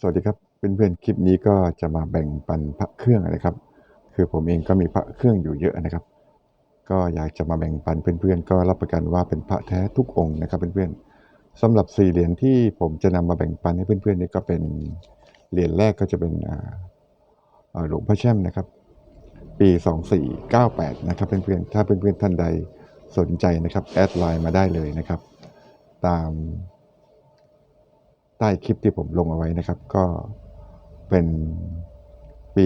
สวัสดีครับเพื่อนๆคลิปนี้ก็จะมาแบ่งปันพระเครื่องนะครับ คือผมเองก็มีพระเครื่องอยู่เยอะนะครับ ก็อยากจะมาแบ่งปันเพื่อนๆ ก็รับประกันว่าเป็นพระแท้ทุกองค์นะครับเพื่อนๆสำหรับสี่เหรียญที่ผมจะนำมาแบ่งปันให้เพื่อนๆนี่ก็เป็นเหรียญแรกก็จะเป็นหลวงพ่อแช่มนะครับ ปี 2498 นะครับเพื่อนๆถ้าเพื่อนๆท่านใดสนใจนะครับแอดไลน์มาได้เลยนะครับ ตาม ใต้คลิปที่ผมลงเอาไว้นะครับ ก็เป็นปี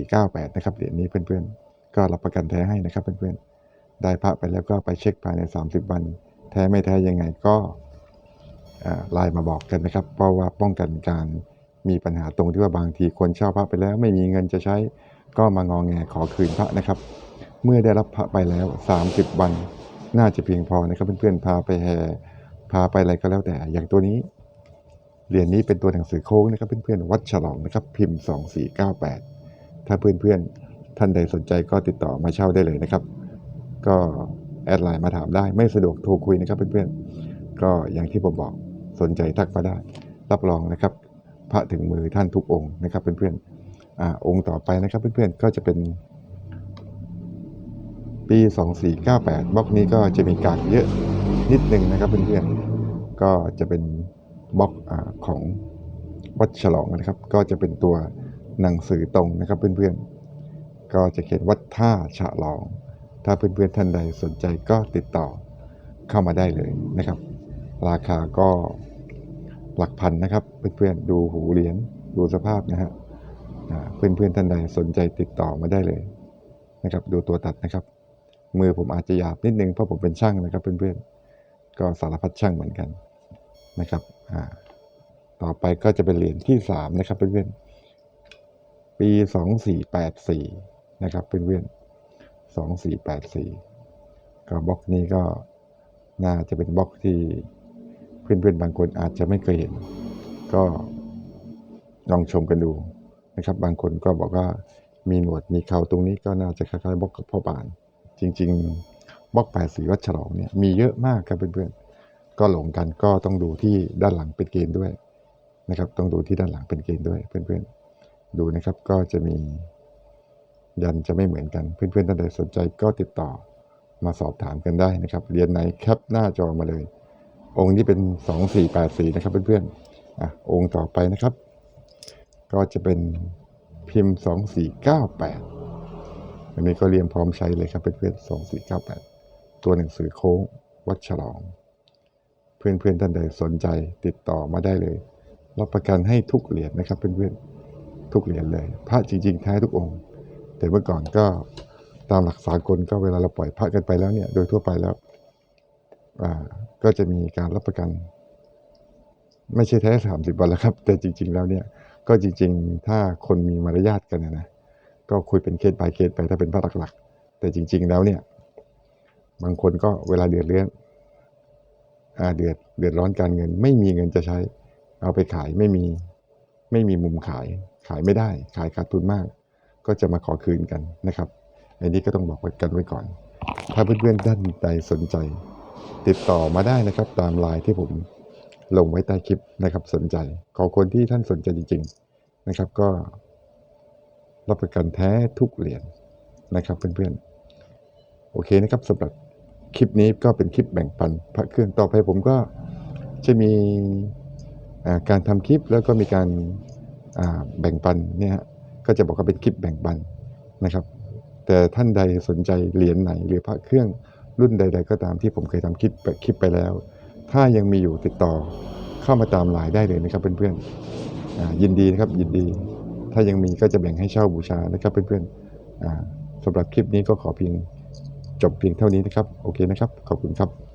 2498 นะครับเหรียญนี้เพื่อนๆ ก็รับประกันแท้ให้นะครับเพื่อนๆ ได้พระไปแล้วก็ไปเช็คภายใน 30 วัน แท้ไม่แท้ยังไงก็อ่าไลน์มาบอกกันนะครับ เพราะว่าป้องกันการมีปัญหาตรงที่ว่าบางทีคนเช่าพระไปแล้ว ไม่มีเงินจะใช้ก็มางองแงขอคืนพระนะครับ เมื่อได้รับพระไปแล้ว 30 วัน น่าจะเพียงพอนะครับเพื่อนๆ พาไปแห่พาไปอะไรก็แล้วแต่อย่างตัวนี้ เหรียญนี้เป็นตัวหนังสือโค้งนะครับเพื่อนๆวัดฉลองนะครับพิมพ์ 2498 ถ้าเพื่อนๆท่านใดสนใจก็ติดต่อมาเช่าได้เลยนะครับ ก็แอดไลน์มาถามได้ไม่สะดวกโทรคุยนะครับเพื่อนๆก็อย่างที่ผมบอกสนใจทักมาได้ รับรองนะครับ พระถึงมือท่านทุกองค์นะครับเพื่อนๆอ่าองค์ต่อไปนะครับเพื่อนๆก็จะเป็น ปี 2498บล็อกนี้ก็จะมีการเยอะนิดนึงนะครับเพื่อนๆก็จะเป็น บล็อกอของวัดฉลองนะครับ ก็จะเป็นตัวหนังสือตรงนะครับเพื่อนๆ ก็จะเขียนวัดท่าฉลอง ถ้าเพื่อนๆท่านใดสนใจก็ติดต่อเข้ามาได้เลยนะครับ ราคาก็หลักพันนะครับ เพื่อนๆดูหูเหรียญดูสภาพนะฮะเพื่อนๆท่านใดสนใจติดต่อมาได้เลยนะครับ ดูตัวตัดนะครับ มือผมอาจจะหยาบนิดนึงเพราะผมเป็นช่างนะครับ เพื่อนๆก็สารพัดช่างเหมือนกัน นะครับอ่าต่อไปก็จะเป็นเหรียญที่สามนะครับเพื่อนๆปีสองสี่แปดสี่นะครับเพื่อนๆสองสี่แปดสี่ก็บล็อกนี้ก็น่าจะเป็นบล็อกที่เพื่อนๆบางคนอาจจะไม่เคยเห็น ก็ลองชมกันดูนะครับ บางคนก็บอกว่ามีหนวดมีเขาตรงนี้ก็น่าจะคล้ายๆบล็อกกับพ่อบาน จริง ๆบล็อกแปดสีวัดฉลองเนี่ยมีเยอะมากครับเพื่อนๆ ก็หลงกันก็ต้องดูที่ด้านหลังเป็นเกณฑ์ด้วยนะครับ ต้องดูที่ด้านหลังเป็นเกณฑ์ด้วยเพื่อนๆ ดูนะครับก็จะมียันจะไม่เหมือนกันเพื่อนๆท่านใดสนใจก็ติดต่อมาสอบถามกันได้นะครับ เรียนไหนแคปหน้าจอมาเลย องค์นี้เป็น2484นะครับเพื่อนๆอะองค์ต่อไปนะครับ ก็จะเป็นพิมพ์2498อันนี้ก็เรียมพร้อมใช้เลยครับเพื่อนๆ2498ตัวหนังสือโค้งวัดฉลอง เพื่อนๆท่านใดสนใจติดต่อมาได้เลยรับประกันให้ทุกเหรียญนะครับเพื่อนๆทุกเหรียญเลยพระจริงๆแท้ทุกองค์ แต่เมื่อก่อนก็ตามหลักสากลก็เวลาเราปล่อยพระกันไปแล้วเนี่ยโดยทั่วไปแล้วอ่าก็จะมีการรับประกัน ไม่ใช่แท้สามสิบวันแล้วครับ แต่จริง ๆ แล้วเนี่ยก็จริง ๆ ถ้าคนมีมารยาทกันนะนะก็คุยเป็นเคส by เคสไปถ้าเป็นพระหลักๆแต่จริง ๆ แล้วเนี่ย บางคนก็เวลาเดือดเรื้อน เดือดเดือดร้อนการเงิน ไม่มีเงินจะใช้ เอาไปขายไม่มีไม่มีมุมขาย ขายไม่ได้ ขายขาดทุนมาก ก็จะมาขอคืนกันนะครับอันนี้ก็ต้องบอกไว้กันไว้ก่อน ถ้าเพื่อนๆท่านใดสนใจ ติดต่อมาได้นะครับ ตามไลน์ที่ผมลงไว้ใต้คลิปนะครับ สนใจ ขอคนที่ท่านสนใจจริง ๆนะครับ ก็ รับประกันแท้ทุกเหรียญนะครับเพื่อนๆโอเคนะครับสำหรับ คลิปนี้ก็เป็นคลิปแบ่งปันพระเครื่องต่อไปผมก็จะมีการทำคลิปแล้วก็มีการแบ่งปันเนี่ยก็จะบอกว่าเป็นคลิปแบ่งปันนะครับ แต่ท่านใดสนใจเหรียญไหนหรือพระเครื่องรุ่นใด ๆ ก็ตามที่ผมเคยทำคลิปคลิปไปแล้ว ถ้ายังมีอยู่ติดต่อเข้ามาตามไลน์ได้เลยนะครับเพื่อนๆยินดีนะครับยินดี ถ้ายังมีก็จะแบ่งให้เช่าบูชานะครับเพื่อนๆสำหรับคลิปนี้ก็ขอเพียง จบเพียงเท่านี้นะครับ โอเคนะครับ ขอบคุณครับ